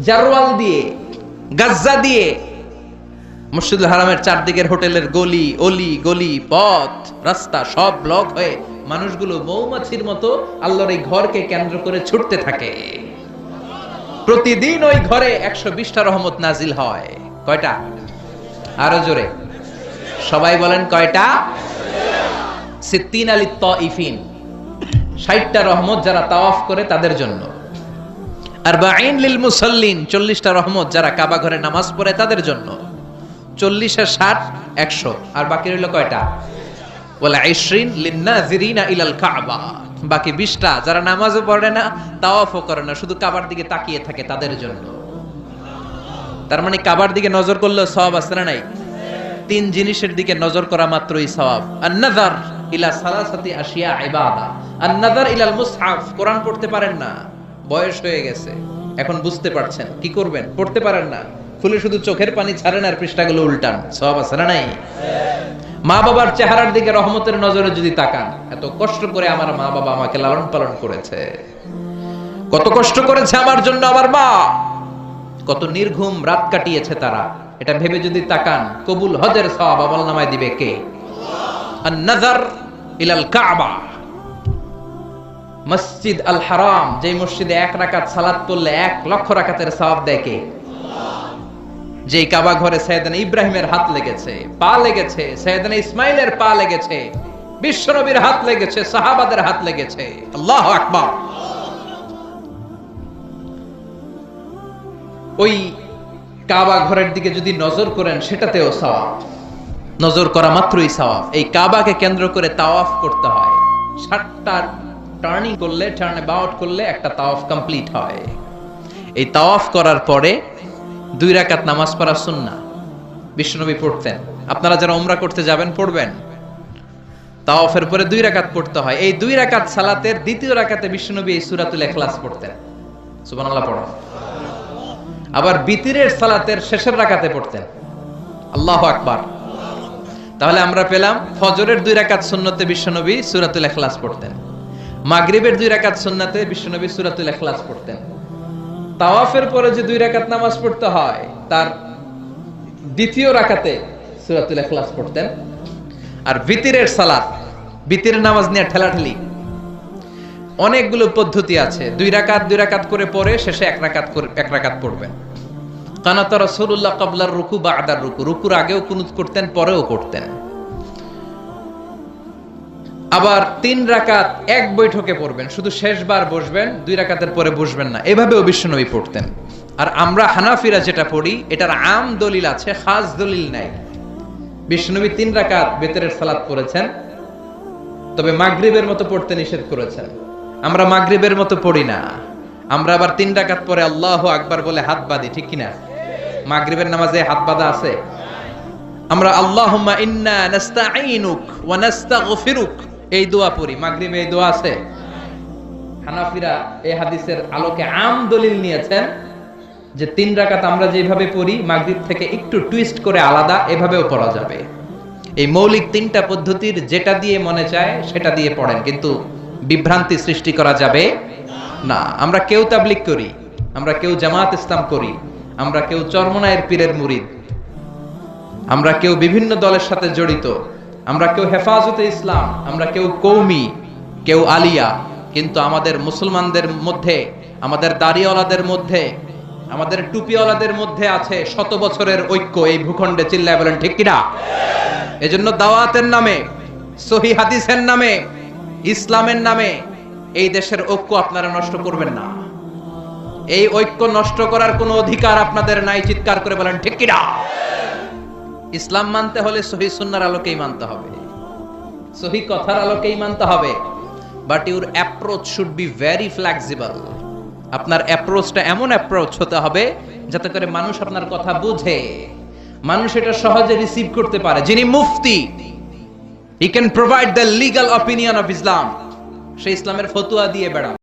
জারওয়াল দিয়ে, গাজ্জা দিয়ে, মসজিদুল হারামের চারদিকের হোটেলের গলি, অলি, গলি, পথ, রাস্তা সব ব্লক হয়ে মানুষগুলো মৌমাছির মতো আল্লাহর এই ঘরকে কেন্দ্র করে ছুটতে থাকে। প্রতিদিন ওই ঘরে একশো বিশটা রহমত নাজিল হয়। কয়টা? আরও জোরে। সবাই বলেন কয়টা? সিদ্দিন আলী ত ইফিন ষাটটা রহমত যারা তাওয়াফ করে তাদের জন্য। আর বাইন লিল মুসল্লিন, চল্লিশটা রহমত যারা কাবা ঘরে নামাজ পড়ে তাদের জন্য। চল্লিশে ষাট একশো, আর বাকি রইল কয়টা? বলে আইশ্রিন লিন্নাজিরিনা ইলাল কাবা। বাকি বিশটা যারা নামাজও পড়ে না, তাওয়াফও করে না, শুধু কাবার দিকে তাকিয়ে থাকে তাদের জন্য। তার মানে কাবার দিকে নজর করলে সওয়াব আছে না নাই? তিন জিনিসের দিকে নজর করা মাত্রই সওয়াব। আন-নাযার ইলা সালাসাতি আশিয়া ইবাদা। আন-নাযার ইলাল কোরআন পড়তে পারেন না। বয়স হয়ে গেছে। এখন বুঝতে পারছেন, কি করবেন? পড়তে পারেন না। খুলে শুধু চোখের পানি ছাড়েন আর পৃষ্ঠাগুলো উল্টান। সওয়াব আছে না নাই? মা বাবার চেহারার দিকে রহমতের নজরে যদি তাকান, এত কষ্ট করে আমার মা বাবা আমাকে লালন পালন করেছে। কত কষ্ট করেছে আমার জন্য আমার মা! কত নির্ঘুম রাত কাটিয়েছে তারা। এটা ভেবে যদি তাকান, কবুল হজের সওয়াব আমল নামায় দিবে কে? আন-নাযার ইলাল কাবা। মসজিদ আল হারাম যে মসজিদে এক রাকাত সালাত পড়লে এক লক্ষ রাকাতের সওয়াব কে? যে কাবা ঘরে সৈয়দানা ইব্রাহিমের হাত লেগেছে, পা লেগেছে, সৈয়দানা ইসমাইলের পা লেগেছে, বিশ্বনবীর হাত লেগেছে, সাহাবাদের হাত লেগেছে। আল্লাহু আকবার। ওই কাবা ঘরের দিকে যদি নজর করেন, সেটাতেও সওয়াব। নজর করা মাত্রই সওয়াব। এই কাবাকে কেন্দ্র করে তাওয়াফ করতে হয়। ষাটটা টার্নিং করলে টার্ন অ্যাবাউট করলে একটা তাওয়াফ কমপ্লিট হয়। এই তাওয়াফ করার পরে দুই রাকাত নামাজ পড়া সুন্না বিষ্ণুনবী পড়তেন। আপনারা যারা ওমরা করতে যাবেন, পড়বেন। তাওয়াফের পরে দুই রাকাত পড়তে হয়। এই দুই রাকাত সালাতের দ্বিতীয় রাকাতে বিষ্ণুনবী এই সূরাতুল ইখলাস পড়তেন। সুবহানাল্লাহ, পড়ো। আবার বিতিরের সালাতের শেষের রাকাতে পড়তেন। আল্লাহ আকবার। তাহলে আমরা পেলাম ফজরের দুই রাকাত সুন্নতে বিশ্বনবী সূরাতুল ইখলাস পড়তেন। মাগরিবের দুই রাকাত সুন্নাতে বিশ্বনবী সূরাতুল ইখলাস পড়তেন। তাওয়াফের পরে যে দুই রাকাত নামাজ পড়তে হয়, তার দ্বিতীয় রাকাতে সূরাতুল ইখলাস পড়তেন। আর বিতিরের সালাত বিতিরের নামাজ নিয়ে ঠেলাঠেলি। অনেকগুলো পদ্ধতি আছে। দুই রাকাত দুই রাকাত করে পরে শেষে এক রাকাত করে, এক রাকাত পড়বেন। কানাত রাসূলুল্লাহ ক্বাবলার রুকু বা আদার রুকু। রুকুর আগেও কুনুত করতেন, পরেও করতেন। আবার তিন রাকাত এক বৈঠকে পড়বেন। শুধু শেষবার বসবেন, দুই রাকাতের পরে বসবেন না। এভাবেও বিশ্বনবী পড়তেন। আর আমরা হানাফিরা যেটা পড়ি, এটার আম দলিল আছে, খাস দলিল নাই। বিশ্বনবী তিন রাকাত বেতরের সালাত পড়েছেন, তবে মাগরিবের মতো পড়তে নিষেধ করেছেন। আমরা মাগরিবের মতো পড়ি না। আমরা আবার তিন রাকাত পরে আল্লাহ আকবার বলে হাত বাঁধি, ঠিক কিনা? মাগরিবের নামাজে হাত বাঁধা আছে? আমরা আল্লাহুম্মা ইন্না নাস্তাঈনুক ওয়া নাস্তাগফিরুক এই দোয়া পড়ি। মাগরিবে এই দোয়া আছে? হানাফিরা এই হাদিসের আলোকে আম দলিল নিয়েছেন যে তিন রাকাত আমরা যেভাবে পড়ি, মাগরিব থেকে একটু টুইস্ট করে আলাদা, এভাবেও পড়া যাবে। এই মৌলিক তিনটা পদ্ধতির যেটা দিয়ে মনে চায়, সেটা দিয়ে পড়েন। কিন্তু বিভ্রান্তি সৃষ্টি করা যাবে না। আমরা কেউ তাবলিক করি, আমরা কেউ জামাত ইসলাম করি, আমরা কেউ চরমনায়ের পীরের মুরিদ, আমরা কেউ বিভিন্ন দলের সাথে জড়িত আমরা কেউ হেফাজতে ইসলাম, আমরা কেউ কৌমি, কেউ আলিয়া, কিন্তু আমাদের মুসলমানদের মধ্যে, আমাদের দাড়িওয়ালাদের মধ্যে, আমাদের টুপিওয়ালাদের মধ্যে আছে শত বছরের ঐক্য, এই ভূখণ্ডে চিল্লায় বলেন, ঠিক কিনা? এজন্য দাওয়াতের নামে, সহি হাদিসের নামে, ইসলামের নামে, এই দেশের ঐক্য আপনারা নষ্ট করবেন না। এই ঐক্য নষ্ট করার কোনো অধিকার আপনাদের নাই, চিৎকার করে বলেন, ঠিক কিনা? ইসলাম মানতে হলে সহি সুন্নার আলোকেই মানতে হবে। সহি কথার আলোকেই মানতে হবে। But your approach should be very flexible আপনার অ্যাপ্রোচটা এমন অ্যাপ্রোচ হতে হবে, যাতে করে মানুষ আপনার কথা বুঝে। মানুষ এটা সহজে রিসিভ করতে পারে। যিনি মুফতি he can provide the legal opinion of Islam সে ইসলামের ফতুয়া দিয়ে বেড়ান।